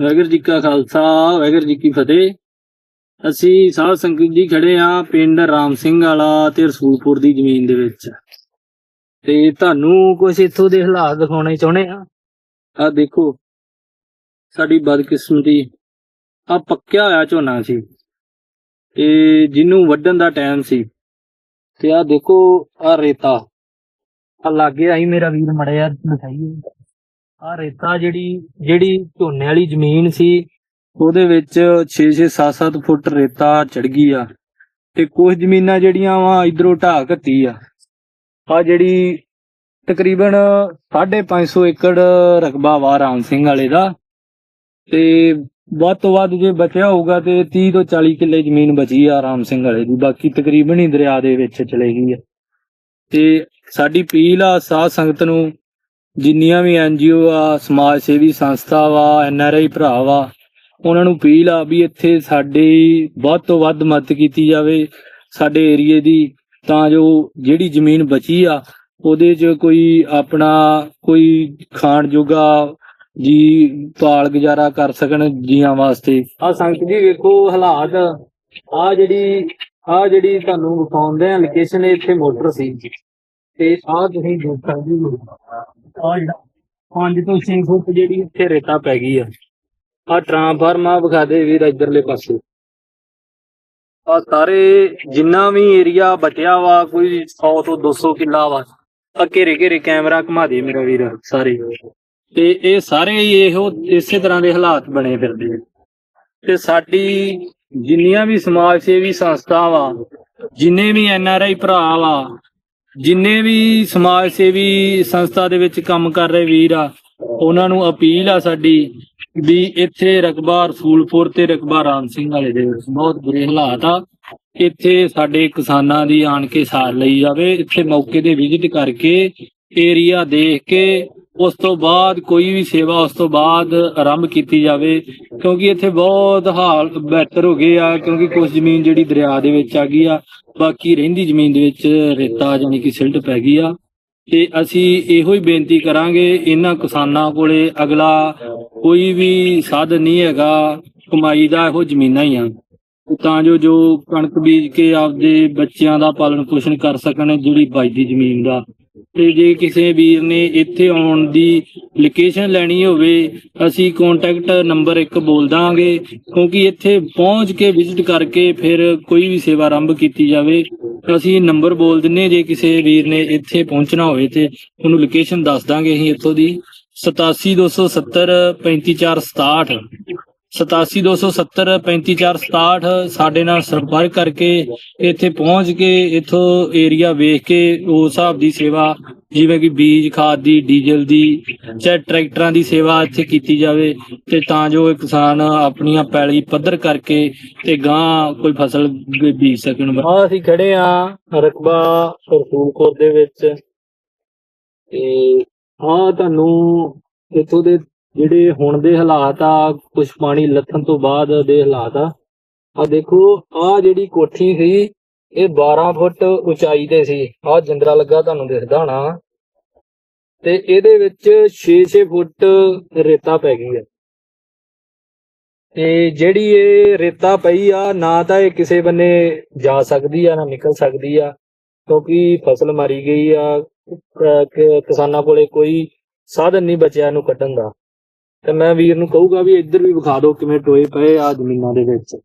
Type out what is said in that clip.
ਵਾਹਿਗੁਰੂ ਜੀ ਕਾ ਖਾਲਸਾ, ਵਾਹਿਗੁਰੂ ਜੀ ਕੀ ਫਤਿਹ। ਅਸੀਂ ਸਾਧ ਸੰਗਤ ਜੀ ਖੜੇ ਆ ਪਿੰਡ ਰਾਮ ਸਿੰਘ ਵਾਲਾ ਤੇ ਰਸੂਲਪੁਰ ਦੀ ਜ਼ਮੀਨ ਦੇ ਵਿੱਚ। ਤੇ ਤੁਹਾਨੂੰ ਕੁਝ ਇੱਥੋਂ ਦੇ ਹਾਲਾਤ ਦਿਖਾਉਣੇ ਚਾਹੁੰਦੇ ਆ ਆ ਦੇਖੋ, ਸਾਡੀ ਬਦਕਿਸਮਤੀ ਆ ਪੱਕਿਆ ਹੋਇਆ ਝੋਨਾ ਸੀ। ਤੇ ਜਿਹਨੂੰ ਵੱਢਣ ਦਾ ਟਾਈਮ ਸੀ। ਤੇ ਆ ਦੇਖੋ ਆ ਰੇਤਾ। ਆ ਲਾਗੇ ਆਈ ਮੇਰਾ ਵੀਰ ਮੜਿਆ, ਦਿਖਾਈਏ। ਆ ਰੇਤਾ ਜਿਹੜੀ ਜਿਹੜੀ ਝੋਨੇ ਵਾਲੀ ਜ਼ਮੀਨ ਸੀ, ਉਹਦੇ ਵਿੱਚ 6-6 7-7 ਫੁੱਟ ਰੇਤਾ ਚੜ ਗਈ ਆ ਤੇ ਕੁਝ ਜ਼ਮੀਨਾਂ ਜਿਹੜੀਆਂ ਵਾ ਇਧਰੋਂ ਢਾਹ ਘੱਤੀ ਆ। ਆ ਜਿਹੜੀ ਤਕਰੀਬਨ 550 ਏਕੜ ਰਕਬਾ ਵਾ ਰਾਮ ਸਿੰਘ ਵਾਲੇ ਦਾ ਤੇ ਵੱਧ ਤੋਂ ਵੱਧ ਜੇ ਬਚਿਆ ਹੋਊਗਾ ਤੇ 30 ਤੋਂ 40 ਕਿੱਲੇ ਜ਼ਮੀਨ ਬਚੀ ਆ ਰਾਮ ਸਿੰਘ ਵਾਲੇ ਦੀ, ਬਾਕੀ ਤਕਰੀਬਨ ਹੀ ਦਰਿਆ ਦੇ ਵਿੱਚ ਚਲੇ ਗਈ ਆ। ਤੇ ਸਾਡੀ ਪੀਲ ਆ ਸਾਧ ਸੰਗਤ ਨੂੰ ਜਿੰਨੀਆਂ ਵੀ ਐਨਜੀਓ ਆ, ਸਮਾਜ ਸੇਵੀ ਸੰਸਥਾ ਵਾ ਐਨਆਰਆਈ ਭਰਾ ਵਾ, ਉਹਨਾਂ ਨੂੰ ਅਪੀਲ ਆ ਵੀ ਇੱਥੇ ਸਾਡੇ ਵੱਧ ਤੋਂ ਵੱਧ ਮਦਦ ਕੀਤੀ ਜਾਵੇ ਸਾਡੇ ਏਰੀਏ ਦੀ, ਤਾਂ ਜੋ ਜਿਹੜੀ ਜ਼ਮੀਨ ਬਚੀ ਆ, ਉਹਦੇ 'ਚ ਕੋਈ ਆਪਣਾ ਕੋਈ ਖਾਣ ਜੋਗਾ ਜੀ ਪਾਲ ਗੁਜ਼ਾਰਾ ਕਰ ਸਕਣ ਜੀਆਂ ਵਾਸਤੇ। ਆ ਸੰਗਤ ਜੀ ਵੇਖੋ ਹਾਲਾਤ ਆ ਜਿਹੜੀ ਆ ਜਿਹੜੀ ਤੁਹਾਨੂੰ ਵਿਖਾਉਂਦੇ ਆ ਲੋਕੇਸ਼ਨ ਇੱਥੇ ਮੋਟਰ ਸੀ। ਤੇ ਆ ਤੁਸੀਂ ਦੇਖ ਸਕਦੇ ਹੋ ਆ ਜਿਹੜਾ 5 ਤੋਂ 6 ਫੁੱਟ ਜਿਹੜੀ ਇੱਥੇ ਰੇਤਾ ਪੈ ਗਈ ਆ। ਆ ਟਰਾਂਸਫਾਰਮ ਆ ਵਿਖਾ ਦੇ ਵੀਰ ਇਧਰਲੇ ਪਾਸੇ। ਆ ਸਾਰੇ ਜਿੰਨਾ ਵੀ ਏਰੀਆ ਬਚਿਆ ਵਾ, ਕੋਈ 100 ਤੋਂ 200 ਕਿੱਲਾ ਵਾ ਆ ਘੇਰੇ ਘੇਰੇ ਕੈਮਰਾ ਘੁਮਾ ਦੇ ਮੇਰਾ ਵੀਰ, ਸਾਰੇ। ਤੇ ਇਹ ਸਾਰੇ ਇਹੋ ਇਸੇ ਤਰ੍ਹਾਂ ਦੇ ਹਾਲਾਤ ਬਣੇ ਫਿਰਦੇ ਆ। ਤੇ ਸਾਡੀ ਜਿੰਨੀਆਂ ਵੀ ਸਮਾਜ ਸੇਵੀ ਸੰਸਥਾ ਵਾ, ਜਿੰਨੇ ਵੀ ਐਨ ਆਰ ਆਈ ਭਰਾ ਵਾ ਜਿੰਨੇ ਵੀ ਸਮਾਜ ਸੇਵੀ ਸੰਸਥਾ ਦੇ ਵਿੱਚ ਕੰਮ ਕਰ ਰਹੇ ਵੀਰ ਆ, ਉਹਨਾਂ ਨੂੰ ਅਪੀਲ ਆ ਸਾਡੀ ਵੀ ਇੱਥੇ ਰਕਬਾ ਰਸੂਲਪੁਰ ਤੇ ਰਕਬਾ ਰਾਮ ਸਿੰਘ ਵਾਲੇ ਦੇ ਬਹੁਤ ਬੁਰੇ ਹਾਲਾਤ ਆ। ਇੱਥੇ ਸਾਡੇ ਕਿਸਾਨਾਂ ਦੀ ਆਣ ਕੇ ਸਾਰ ਲਈ ਜਾਵੇ, ਇੱਥੇ ਮੌਕੇ ਤੇ ਵਿਜ਼ਿਟ ਕਰਕੇ ਏਰੀਆ ਦੇਖ ਕੇ ਉਸ ਤੋਂ ਬਾਅਦ ਕੋਈ ਵੀ ਸੇਵਾ ਉਸ ਤੋਂ ਬਾਅਦ ਆਰੰਭ ਕੀਤੀ ਜਾਵੇ, ਕਿਉਂਕਿ ਇੱਥੇ ਬਹੁਤ ਹਾਲ ਬਿਹਤਰ ਹੋ ਗਏ ਆ, ਕਿਉਂਕਿ ਕੁਝ ਜ਼ਮੀਨ ਜਿਹੜੀ ਦਰਿਆ ਦੇ ਵਿੱਚ ਆ ਗਈ ਆ, ਬਾਕੀ ਰਹਿੰਦੀ ਜ਼ਮੀਨ ਦੇ ਵਿੱਚ ਰੇਤਾ ਯਾਨੀ ਕਿ ਸਿਲਟ ਪੈ ਗਈ ਆ। ਤੇ ਅਸੀਂ ਇਹੋ ਹੀ ਬੇਨਤੀ ਕਰਾਂਗੇ, ਇਹਨਾਂ ਕਿਸਾਨਾਂ ਕੋਲੇ ਅਗਲਾ ਕੋਈ ਵੀ ਸਾਧਨ ਨਹੀਂ ਹੈਗਾ, ਕਮਾਈ ਦਾ ਇਹੋ ਜ਼ਮੀਨਾਂ ਹੀ ਆ। ਤਾਂ ਜੋ ਜੋ ਕਣਕ ਬੀਜ ਕੇ ਆਪਦੇ ਬੱਚਿਆਂ ਦਾ ਪਾਲਣ ਪੋਸ਼ਣ ਕਰ ਸਕਣ, ਜਿਹੜੀ ਬਚਦੀ ਜ਼ਮੀਨ ਦਾ। ਤੇ ਜੇ ਕਿਸੇ ਵੀਰ ਨੇ ਇੱਥੇ ਆਉਣ ਦੀ ਲੋਕੇਸ਼ਨ ਲੈਣੀ ਹੋਵੇ, ਅਸੀਂ ਕੰਟੈਕਟ ਨੰਬਰ ਇੱਕ ਬੋਲ ਦਾਂਗੇ, ਕਿਉਂਕਿ ਇੱਥੇ ਪਹੁੰਚ ਕੇ ਵਿਜ਼ਿਟ ਕਰਕੇ ਫਿਰ ਕੋਈ ਵੀ ਸੇਵਾ ਆਰੰਭ ਕੀਤੀ ਜਾਵੇ, ਅਸੀਂ ਨੰਬਰ ਬੋਲ ਦਿੰਨੇ ਜੇ ਕਿਸੇ ਵੀਰ ਨੇ ਇੱਥੇ ਪਹੁੰਚਣਾ ਹੋਵੇ ਤੇ ਉਹਨੂੰ ਲੋਕੇਸ਼ਨ ਦੱਸ ਦਾਂਗੇ ਅਸੀਂ ਇੱਥੋਂ ਦੀ। 87270 35467 87270 35467 ਸਾਡੇ ਨਾਲ ਸੰਪਰਕ ਕਰਕੇ ਇੱਥੇ ਪਹੁੰਚ ਕੇ ਇੱਥੋਂ ਏਰੀਆ ਵੇਖ ਕੇ ਉਸ ਹਿਸਾਬ ਦੀ ਸੇਵਾ, ਜਿਵੇਂ ਕਿ ਬੀਜ, ਖਾਦ ਦੀ, ਡੀਜ਼ਲ ਦੀ, ਚਾਹੇ ਟਰੈਕਟਰਾਂ ਦੀ ਸੇਵਾ ਇੱਥੇ ਕੀਤੀ ਜਾਵੇ ਤੇ ਤਾਂ ਜੋ ਇਹ ਕਿਸਾਨ ਆਪਣੀਆਂ ਪੈਲੀ ਪੱਧਰ ਕਰਕੇ ਤੇ ਗਾਂ ਕੋਈ ਫਸਲ ਬੀਜ ਸਕਣ। ਆ ਅਸੀਂ ਖੜੇ ਆ ਰਕਬਾ ਰਸੂਲਪੁਰ ਦੇ ਵਿੱਚ ਤੇ ਹਾਂ, ਤੁਹਾਨੂੰ ਇਥੋਂ ਦੇ ਜਿਹੜੇ ਹੁਣ ਦੇ ਹਾਲਾਤ ਆ ਕੁਝ ਪਾਣੀ ਲੱਥਣ ਤੋਂ ਬਾਅਦ ਦੇ ਹਾਲਾਤ ਆ। ਆ ਦੇਖੋ ਆ ਜਿਹੜੀ ਕੋਠੀ ਸੀ, ਇਹ 12 ਫੁੱਟ ਉਚਾਈ ਤੇ ਸੀ। ਆ ਜਿੰਦਰਾ ਲੱਗਾ ਤੁਹਾਨੂੰ ਦਿਖਦਾ ਹੋਣਾ। ਤੇ ਇਹਦੇ ਵਿੱਚ 6-6 ਫੁੱਟ ਰੇਤਾ ਪੈ ਗਈ ਹੈ ਤੇ ਜਿਹੜੀ ਇਹ ਰੇਤਾ ਪਈ ਆ, ਨਾ ਤਾਂ ਇਹ ਕਿਸੇ ਬੰਨੇ ਜਾ ਸਕਦੀ ਆ, ਨਾ ਨਿਕਲ ਸਕਦੀ ਆ, ਕਿਉਂਕਿ ਫਸਲ ਮਾਰੀ ਗਈ ਆ। ਕਿਸਾਨਾਂ ਕੋਲੇ ਕੋਈ ਸਾਧਨ ਨਹੀਂ ਬਚਿਆ ਇਹਨੂੰ ਕੱਢਣ ਦਾ। ਤੇ ਮੈਂ ਵੀਰ ਨੂੰ ਕਹੂੰਗਾ ਵੀ ਇੱਧਰ ਵੀ ਵਿਖਾ ਦਿਓ ਕਿਵੇਂ ਟੋਏ ਪਏ ਆ ਜ਼ਮੀਨਾਂ ਦੇ ਵਿੱਚ।